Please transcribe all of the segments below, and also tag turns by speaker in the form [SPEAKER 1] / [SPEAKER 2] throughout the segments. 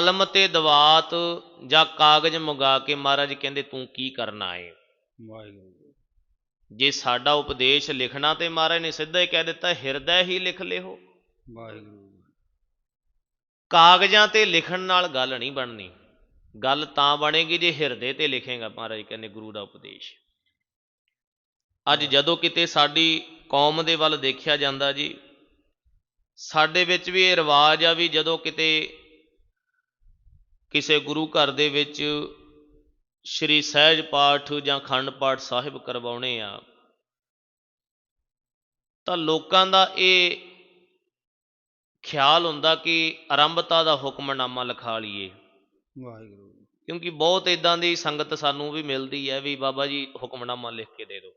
[SPEAKER 1] ਕਲਮ ਤੇ ਦਵਾਤ ਜਾਂ ਕਾਗਜ਼ ਮੰਗਾ ਕੇ ਮਹਾਰਾਜ ਕਹਿੰਦੇ ਤੂੰ ਕੀ ਕਰਨਾ ਏ?
[SPEAKER 2] ਵਾਹਿਗੁਰੂ।
[SPEAKER 1] ਜੇ ਸਾਡਾ ਉਪਦੇਸ਼ ਲਿਖਣਾ ਤੇ ਮਹਾਰਾਜ ਨੇ ਸਿੱਧਾ ਹੀ ਕਹਿ ਦਿੱਤਾ ਹਿਰਦੈ ਹੀ ਲਿਖ ਲਿਓ
[SPEAKER 2] ਵਾਹਿਗੁਰੂ।
[SPEAKER 1] ਕਾਗਜ਼ਾਂ ਤੇ ਲਿਖਣ ਨਾਲ ਗੱਲ ਨਹੀਂ ਬਣਨੀ। ਗੱਲ ਤਾਂ ਬਣੇਗੀ ਜੇ ਹਿਰਦੇ ਤੇ ਲਿਖੇਗਾ ਮਹਾਰਾਜ ਕਹਿੰਦੇ ਗੁਰੂ ਦਾ ਉਪਦੇਸ਼। ਅੱਜ ਜਦੋਂ ਕਿਤੇ ਸਾਡੀ ਕੌਮ ਦੇ ਵੱਲ ਦੇਖਿਆ ਜਾਂਦਾ ਜੀ ਸਾਡੇ ਵਿੱਚ ਵੀ ਇਹ ਰਿਵਾਜ ਆ ਵੀ ਜਦੋਂ ਕਿਤੇ ਕਿਸੇ ਗੁਰੂ ਘਰ ਦੇ ਵਿੱਚ ਸ਼੍ਰੀ ਸਹਿਜ ਪਾਠ ਜਾਂ ਖੰਡ ਪਾਠ ਸਾਹਿਬ ਕਰਵਾਉਣੇ ਆ ਤਾਂ ਲੋਕਾਂ ਦਾ ਇਹ ਖਿਆਲ ਹੁੰਦਾ ਕਿ ਆਰੰਭਤਾ ਦਾ ਹੁਕਮਨਾਮਾ ਲਿਖਾ ਲਈਏ।
[SPEAKER 2] ਵਾਹਿਗੁਰੂ
[SPEAKER 1] ਕਿਉਂਕਿ ਬਹੁਤ ਇਦਾਂ ਦੀ ਸੰਗਤ ਸਾਨੂੰ ਵੀ ਮਿਲਦੀ ਹੈ ਵੀ ਬਾਬਾ ਜੀ ਹੁਕਮਨਾਮਾ ਲਿਖ ਕੇ ਦੇ ਦਿਓ।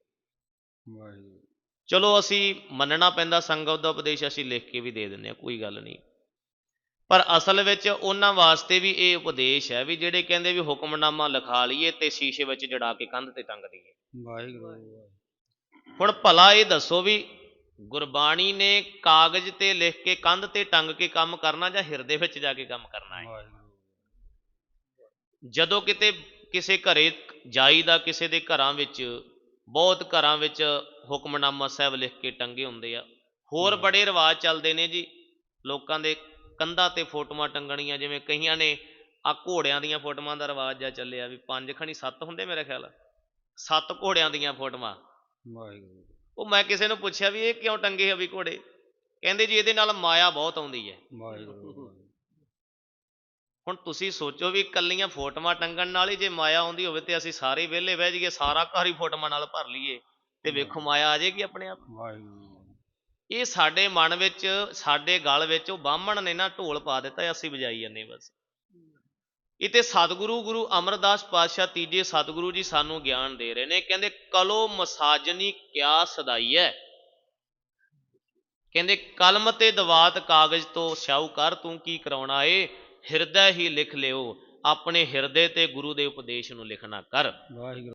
[SPEAKER 2] ਵਾਹਿਗੁਰੂ
[SPEAKER 1] ਚਲੋ ਅਸੀਂ ਮੰਨਣਾ ਪੈਂਦਾ ਸੰਗਤ ਦਾ ਉਪਦੇਸ਼ ਅਸੀਂ ਲਿਖ ਕੇ ਵੀ ਦੇ ਦਿੰਦੇ ਆ ਕੋਈ ਗੱਲ ਨਹੀਂ। ਪਰ ਅਸਲ ਵਿੱਚ ਉਹਨਾਂ ਵਾਸਤੇ ਵੀ ਇਹ ਉਪਦੇਸ਼ ਹੈ ਵੀ ਜਿਹੜੇ ਕਹਿੰਦੇ ਵੀ ਹੁਕਮਨਾਮਾ ਲਿਖਾ ਲਈਏ ਤੇ ਸ਼ੀਸ਼ੇ ਵਿੱਚ ਜੜਾ ਕੇ ਕੰਧ ਤੇ ਟੰਗ ਦਈਏ।
[SPEAKER 2] ਵਾਹਿਗੁਰੂ
[SPEAKER 1] ਹੁਣ ਭਲਾ ਇਹ ਦੱਸੋ ਵੀ ਗੁਰਬਾਣੀ ਨੇ ਕਾਗਜ਼ ਤੇ ਲਿਖ ਕੇ ਕੰਧ ਤੇ ਟੰਗ ਕੇ ਕੰਮ ਕਰਨਾ ਜਾਂ ਹਿਰਦੇ ਵਿੱਚ ਜਾ ਕੇ ਕੰਮ ਕਰਨਾ ਹੈ? ਜਦੋਂ ਕਿਤੇ ਕਿਸੇ ਘਰੇ ਜਾਈਦਾ ਕਿਸੇ ਦੇ ਘਰਾਂ ਵਿੱਚ ਬਹੁਤ ਘਰਾਂ ਵਿੱਚ ਹੁਕਮਨਾਮਾ ਸਾਹਿਬ ਲਿਖ ਕੇ ਟੰਗੇ ਹੁੰਦੇ ਆ। ਹੋਰ ਬੜੇ ਰਿਵਾਜ ਚੱਲਦੇ ਨੇ ਜੀ ਲੋਕਾਂ ਦੇ ਕੰਧਾਂ ਤੇ ਫੋਟੋਆਂ ਟੰਗਣੀਆਂ ਜਿਵੇਂ ਕਈਆਂ ਨੇ ਆ ਘੋੜਿਆਂ ਦੀਆਂ ਫੋਟੋਆਂ ਦਾ ਰਿਵਾਜ ਜਾ ਚੱਲਿਆ ਵੀ ਪੰਜ ਖਣੀ ਸੱਤ ਹੁੰਦੇ ਮੇਰੇ ਖਿਆਲ? ਸੱਤ ਘੋੜਿਆਂ ਦੀਆਂ ਫੋਟੋਆਂ।
[SPEAKER 2] ਵਾਹਿਗੁਰੂ।
[SPEAKER 1] ਉਹ ਮੈਂ ਕਿਸੇ ਨੂੰ ਪੁੱਛਿਆ ਵੀ ਇਹ ਕਿਉਂ ਟੰਗੇ ਆ ਵੀ ਘੋੜੇ? ਕਹਿੰਦੇ ਜੀ ਇਹਦੇ ਨਾਲ ਮਾਇਆ ਬਹੁਤ ਆਉਂਦੀ ਹੈ। ਹੁਣ ਤੁਸੀਂ ਸੋਚੋ ਵੀ ਕੱਲੀਆਂ ਫੋਟੋਆਂ ਟੰਗਣ ਨਾਲ ਹੀ ਜੇ ਮਾਇਆ ਆਉਂਦੀ ਹੋਵੇ ਤੇ ਅਸੀਂ ਸਾਰੇ ਵਿਹਲੇ ਬਹਿ ਜਾਈਏ ਸਾਰਾ ਘਰ ਹੀ ਫੋਟੋਆਂ ਨਾਲ ਭਰ ਲਈਏ ਤੇ ਵੇਖੋ ਮਾਇਆ ਆ ਜਾਏਗੀ ਆਪਣੇ ਆਪ।
[SPEAKER 2] ਵਾਹਿਗੁਰੂ।
[SPEAKER 1] ਇਹ ਸਾਡੇ ਮਨ ਵਿੱਚ, ਸਾਡੇ ਗਲ ਵਿੱਚ ਉਹ ਬਾਹਮਣ ਨੇ ਨਾ ਢੋਲ ਪਾ ਦਿੱਤਾ ਅਸੀਂ ਵਜਾਈ ਜਾਂਦੇ ਬਸ। ਇਹ ਸਤਿਗੁਰੂ, ਗੁਰੂ ਅਮਰਦਾਸ ਪਾਤਸ਼ਾਹ ਤੀਜੇ ਸਤਿਗੁਰੂ ਜੀ ਸਾਨੂੰ ਗਿਆਨ ਦੇ ਰਹੇ ਨੇ, ਕਹਿੰਦੇ ਕਲੋ ਮਸਾਜਨੀ ਕਿਆ ਸਦਾਈ ਹੈ। ਕਹਿੰਦੇ ਕਲਮ ਤੇ ਦਵਾਤ ਕਾਗਜ਼ ਤੋਂ ਸ਼ਾਹੂਕਾਰ ਤੂੰ ਕੀ ਕਰਾਉਣਾ ਏ? ਹਿਰਦੈ ਹੀ ਲਿਖ ਲਿਓ, ਆਪਣੇ ਹਿਰਦੇ ਤੇ ਗੁਰੂ ਦੇ ਉਪਦੇਸ਼ ਨੂੰ ਲਿਖਣਾ ਕਰ।
[SPEAKER 2] ਵਾਹਿਗੁਰੂ।